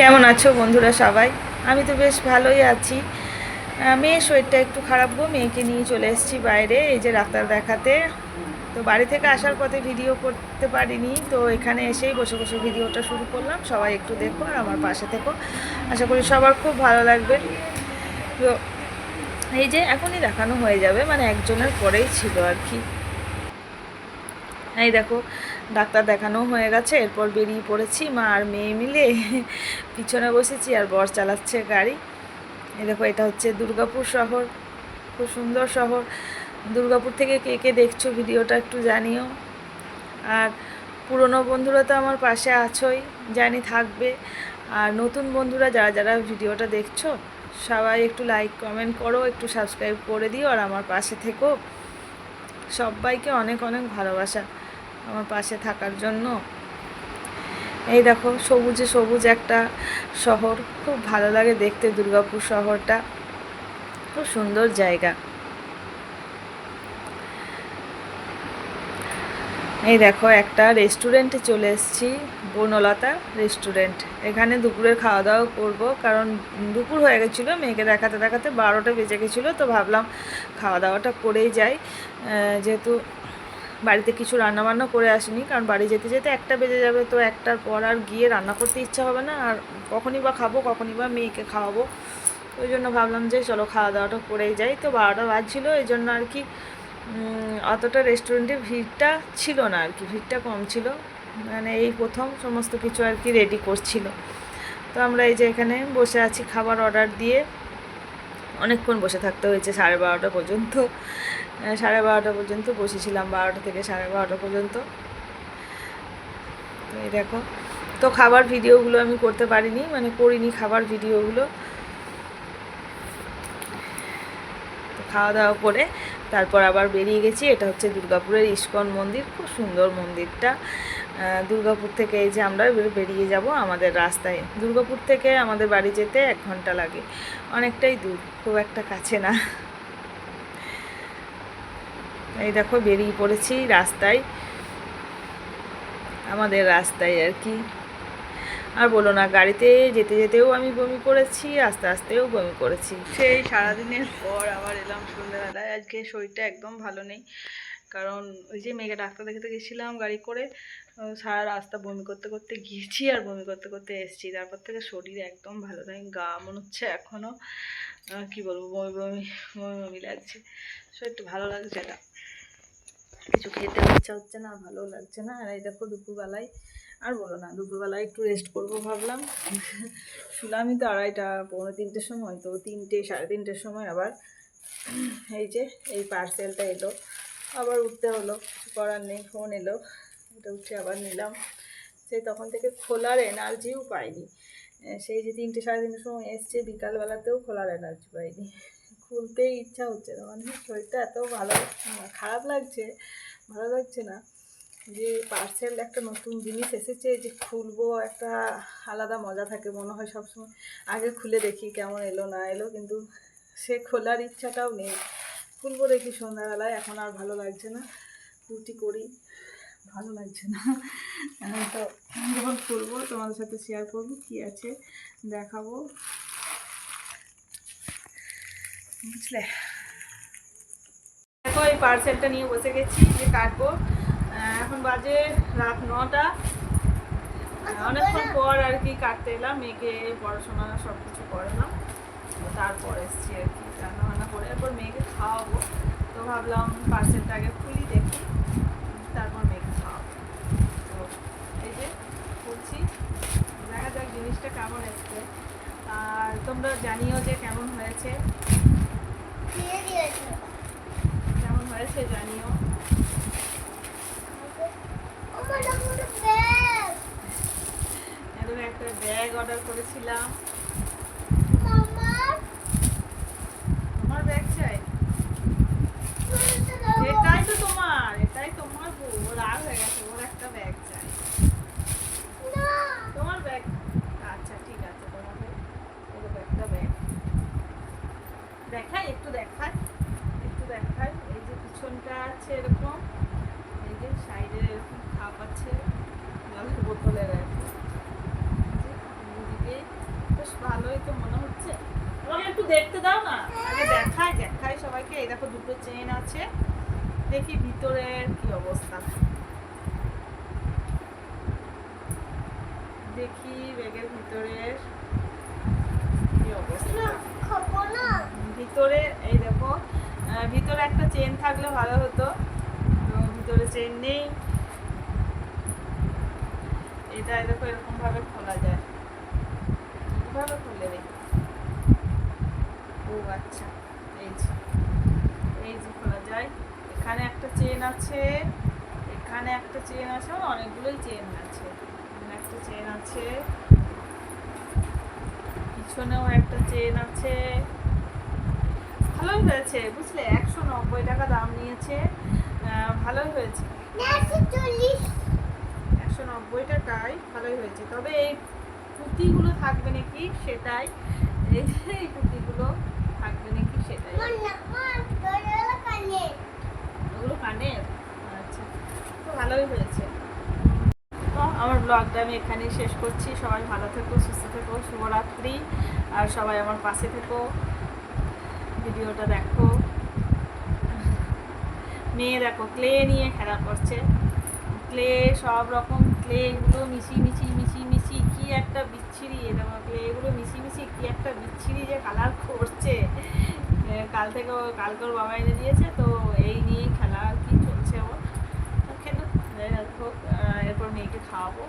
কেমন আছো বন্ধুরা সবাই? আমি তো বেশ ভালোই আছি। মেয়ের শরীরটা একটু খারাপ গো, মেয়েকে নিয়ে চলে এসেছি বাইরে, এই যে ডাক্তার দেখাতে। তো বাড়ি থেকে আসার পথে ভিডিও করতে পারিনি, তো এখানে এসেই বসে বসে ভিডিওটা শুরু করলাম। সবাই একটু দেখো আর আমার পাশে থেকো। আশা করি সবার খুব ভালো লাগবে। তো এই যে এখনই দেখানো হয়ে যাবে মানে একজনের পরেই ছিল আর কি। এই দেখো, ডাক্তার দেখানো হয়ে গেছে, এরপর বেরিয়ে পড়েছি, মা আর মেয়ে মিলে পিছনে বসেছি আর বর চালাচ্ছে গাড়ি। এই দেখো, এটা হচ্ছে দুর্গাপুর শহর, খুব সুন্দর শহর। দুর্গাপুর থেকে কে কে দেখছ ভিডিওটা একটু জানিও। আর পুরনো বন্ধুরা তো আমার পাশে আছোই, জানি থাকবে। আর নতুন বন্ধুরা যারা যারা ভিডিওটা দেখছ, সবাই একটু লাইক কমেন্ট করো, একটু সাবস্ক্রাইব করে দিও আর আমার পাশে থেকো। সবাইকে অনেক অনেক ভালোবাসা। আমার পাশে থাকার জন্য। এই দেখো, সবুজে সবুজ একটা শহর। খুব ভালো লাগে দেখতে দুর্গাপুর শহরটা। খুব সুন্দর জায়গা। এই দেখো, একটা রেস্টুরেন্টে চলে এসেছি, বনলতা রেস্টুরেন্ট এখানে দুপুরের খাওয়া দাওয়া করব, কারণ দুপুর হয়ে গেছিল, মেয়েকে দেখাতে দেখাতে বারোটা বেজে গেছিল, তো ভাবলাম খাওয়া দাওয়াটা করেই যাই। যেহেতু বাড়িতে কিছু রান্না বান্না করে আসিনি, কারণ বাড়ি যেতে যেতে একটা বেজে যাবে, তো একটার পর আর গিয়ে রান্না করতে ইচ্ছা হবে না, আর কখনই বা খাব, কখনই বা মেয়েকে খাওয়াবো। ওই জন্য ভাবলাম যে চলো খাওয়া দাওয়াটা করেই যাই। তো বারোটা বাজছিলো, এই জন্য আর কি অতটা রেস্টুরেন্টে ভিড়টা ছিল না আর কি, ভিড়টা কম ছিল। মানে এই প্রথম সমস্ত কিছু আর কি রেডি করছিল। তো আমরা এই যে এখানে বসে আছি খাবার অর্ডার দিয়ে, অনেকক্ষণ বসে থাকতে হয়েছে সাড়ে বারোটা পর্যন্ত। সাড়ে বারোটা পর্যন্ত বসেছিলাম, বারোটা থেকে সাড়ে বারোটা পর্যন্ত। তো এই দেখো, তো খাবার ভিডিওগুলো আমি করতে পারিনি মানে করিনি খাবার ভিডিওগুলো। খাওয়া দাওয়া করে তারপর আবার বেরিয়ে গেছি, এটা হচ্ছে দুর্গাপুরের ইস্কন মন্দির, খুব সুন্দর মন্দিরটা। দুর্গাপুর থেকে এই যে আমরা বেরিয়ে যাব আমাদের রাস্তায়। দুর্গাপুর থেকে আমাদের বাড়ি যেতে এক ঘণ্টা লাগে, অনেকটাই দূর, খুব একটা কাছে না। এই দেখো বেরিয়ে পড়েছি রাস্তায়। আমাদের রাস্তায় আর কি। আর বলো না, গাড়িতে যেতে যেতেও আমি বমি করেছি, আস্তে আস্তেও বমি করেছি। সেই সারাদিনের পর আবার এলাম সন্ধ্যাবেলায়। আজকে শরীরটা একদম ভালো নেই। কারণ ওই যে মেয়েকে ডাক্তার দেখাতে গেছিলাম গাড়ি করে সারা রাস্তা বমি করতে করতে গিয়েছি আর বমি করতে করতে এসেছি। তারপর থেকে শরীর একদম ভালো নেই, গা মনে হচ্ছে এখনও কি বলব, বমি বমি বমি বমি লাগছে। শরীরটা ভালো লাগছে না। কিছু খেতে ইচ্ছা হচ্ছে না, ভালো লাগছে না। আর এই দেখো দুপুরবেলায়, আর বলো না, দুপুরবেলায় একটু রেস্ট করব ভাবলাম। শুলামই তো আড়াইটা, পৌনে তিনটের সময়, তো তিনটে, সাড়ে তিনটের সময় আবার এই যে, এই পার্সেলটা এলো। আবার উঠতে হলো, কিছু করার নেই ফোন এলো। এটা উঠে আবার নিলাম। সেই তখন থেকে খোলার এনার্জিও পাইনি। সেই যে তিনটে, সাড়ে তিনটের সময় এসছে, বিকালবেলাতেও খোলার এনার্জি পাইনি। খুলতেই ইচ্ছা হচ্ছে না। মানে শরীরটা এত ভালো, খারাপ লাগছে, ভালো লাগছে না যে পার্সেল একটা নতুন জিনিস এসেছে যে খুলবো, একটা আলাদা মজা থাকে মনে হয় সবসময়। আগে খুলে দেখি কেমন এলো, না এলো, কিন্তু সে খোলার ইচ্ছাটাও নেই। খুলবো দেখি সন্ধ্যাবেলায়, এখন আর ভালো লাগছে না। রুটি করি, ভালো লাগছে না। তো যখন খুলবো, তোমাদের সাথে শেয়ার করব কী আছে, দেখাবো। বুঝলে? দেখো, এই পার্সেলটা নিয়ে বসে গেছি, যে কাটবো। এখন বাজে রাত নটা। অনেকক্ষণ পর আর কি কাটতে এলাম, মেয়েকে পড়াশোনা সব কিছু করালাম তারপর এসছি আর কি রান্না বান্না করে। এরপর মেয়েকে খাওয়াবো। তো ভাবলাম পার্সেলটা আগে খুলি, দেখি। তারপর মেয়েকে খাওয়াবো। তো এই যে খুলছি। দেখা যাক জিনিসটা কেমন এসছে। আর তোমরা জানিও যে কেমন হয়েছে। কেমন হয়েছে জানিও একটা ব্যাগ অর্ডার করেছিলাম তোমার ব্যাগ চাই এটাই তো তোমার এটাই তোমার গো। ওর আর হয়ে গেছে ওর একটা ব্যাগ চাই তোমার ব্যাগ আচ্ছা ঠিক আছে তোমাদের এরকম একটা ব্যাগ দেখাই একটু দেখাই একটু দেখাই এই যে আছে এরকম। এই যে সাইডে এরকম খাপ আছে। জলের বোতলের আর কি। যে, দুদিকে দেখে মনে হচ্ছে। আমাকে একটু দেখতে দাও না? আগে দেখাই দেখাই সবাইকে। এই দেখো দুটো চেন আছে। দেখি ভিতরের কি অবস্থা। দেখি ব্যাগের ভিতরের কি অবস্থা। ভিতরে ভিতরে একটা চেন থাকলে ভালো হতো। তো ভিতরে চেন নেই। এটা দেখো এরকম ভাবে খোলা যায়। কীভাবে খুলে রে ও আচ্ছা এই যে এই যে খোলা যায়। এখানে একটা চেন আছে, এখানে একটা চেন আছে, আমার অনেকগুলোই চেন আছে। এখানে একটা চেন আছে, পিছনেও একটা চেন আছে। ভালোই হয়েছে, বুঝলে? একশো নব্বই টাকা দাম নিয়েছে। ভালোই হয়েছে। একশো নব্বই টাকায় ভালোই হয়েছে। তবে এই পুঁতিগুলো থাকবে নাকি সেটাই? এই পুঁতিগুলো থাকবে নাকি সেটাই? ওগুলো কানের আচ্ছা তো ভালোই হয়েছে। আমার ব্লগটা আমি এখানেই শেষ করছি। সবাই ভালো থেকো, সুস্থ থেকো, শুভরাত্রি। আর সবাই আমার পাশে থেকো। ভিডিওটা দেখো। মেয়ে দেখো ক্লে নিয়ে খেলা করছে। ক্লে সব রকম ক্লেগুলো মিশি মিশি মিশি মিশি কি একটা বিচ্ছিরি এরকম ক্লেগুলো মিশি মিশি কি একটা বিচ্ছিরি যে কালার করছে। কাল থেকে ও কালকে বাবা এনে দিয়েছে তো এই নিয়েই খেলা আর কি চলছে ওর। হোক এরপর মেয়েকে খাওয়াবো।